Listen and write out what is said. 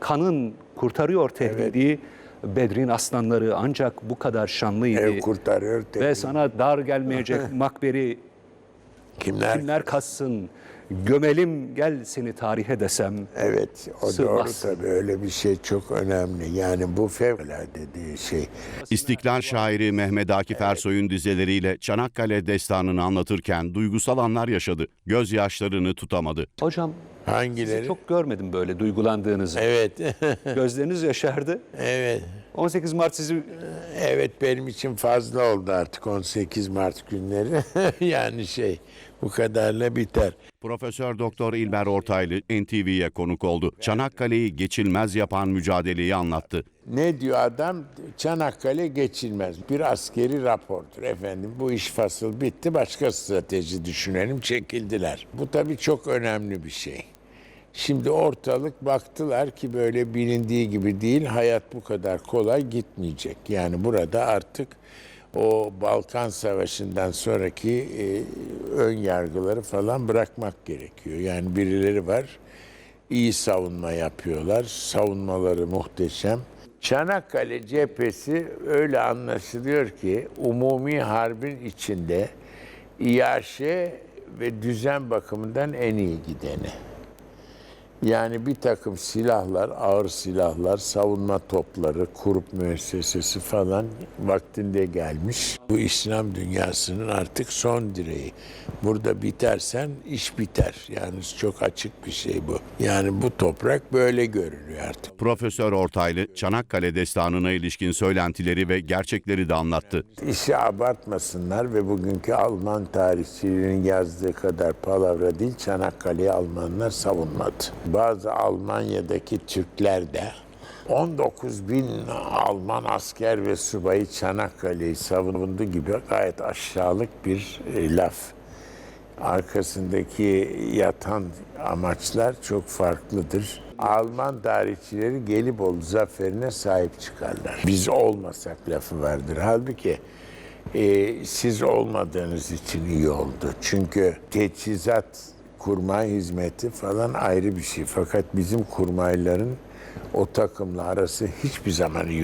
kanın kurtarıyor tehdidi. Bedrin aslanları ancak bu kadar şanlıydı. Ev kurtarıyor. Ve tehdit. sana dar gelmeyecek makberi Kimler? kimler kassın? Gömelim gel seni tarihe desem. Evet, o Sığmaz. doğru tabii. Öyle bir şey çok önemli. Yani bu fevkalade dediği şey. İstiklal şairi Mehmet Akif Ersoy'un dizeleriyle Çanakkale destanını anlatırken duygusal anlar yaşadı. Gözyaşlarını tutamadı. Hocam Hangileri? çok görmedim böyle duygulandığınızı. Evet, Gözleriniz yaşardı. evet. 18 Mart sizi Evet benim için fazla oldu artık 18 Mart günleri. yani şey bu kadarla biter. Profesör Doktor İlber Ortaylı NTV'ye konuk oldu. Çanakkale'yi geçilmez yapan mücadeleyi anlattı. Ne diyor adam? Çanakkale geçilmez. Bir askeri rapordur efendim. Bu iş fasıl bitti. Başka strateji düşünelim. Çekildiler. Bu tabii çok önemli bir şey. Şimdi ortalık baktılar ki böyle bilindiği gibi değil. Hayat bu kadar kolay gitmeyecek. Yani burada artık o Balkan Savaşı'ndan sonraki e, ön yargıları falan bırakmak gerekiyor. Yani birileri var iyi savunma yapıyorlar. Savunmaları muhteşem. Çanakkale cephesi öyle anlaşılıyor ki umumi harbin içinde İAŞ ve düzen bakımından en iyi gideni. Yani bir takım silahlar, ağır silahlar, savunma topları, kurup müessesesi falan vaktinde gelmiş. Bu İslam dünyasının artık son direği. Burada bitersen iş biter. Yani çok açık bir şey bu. Yani bu toprak böyle görünüyor artık. Profesör Ortaylı Çanakkale destanına ilişkin söylentileri ve gerçekleri de anlattı. İşi abartmasınlar ve bugünkü Alman tarihçilerinin yazdığı kadar palavra değil Çanakkale'yi Almanlar savunmadı. Bazı Almanya'daki Türkler de 19 bin Alman asker ve subayı Çanakkale'yi savundu gibi gayet aşağılık bir e, laf. Arkasındaki yatan amaçlar çok farklıdır. Alman tarihçileri Gelibolu zaferine sahip çıkarlar. Biz olmasak lafı vardır. Halbuki e, siz olmadığınız için iyi oldu. Çünkü teçhizat kurmay hizmeti falan ayrı bir şey. Fakat bizim kurmayların o takımla arası hiçbir zaman iyi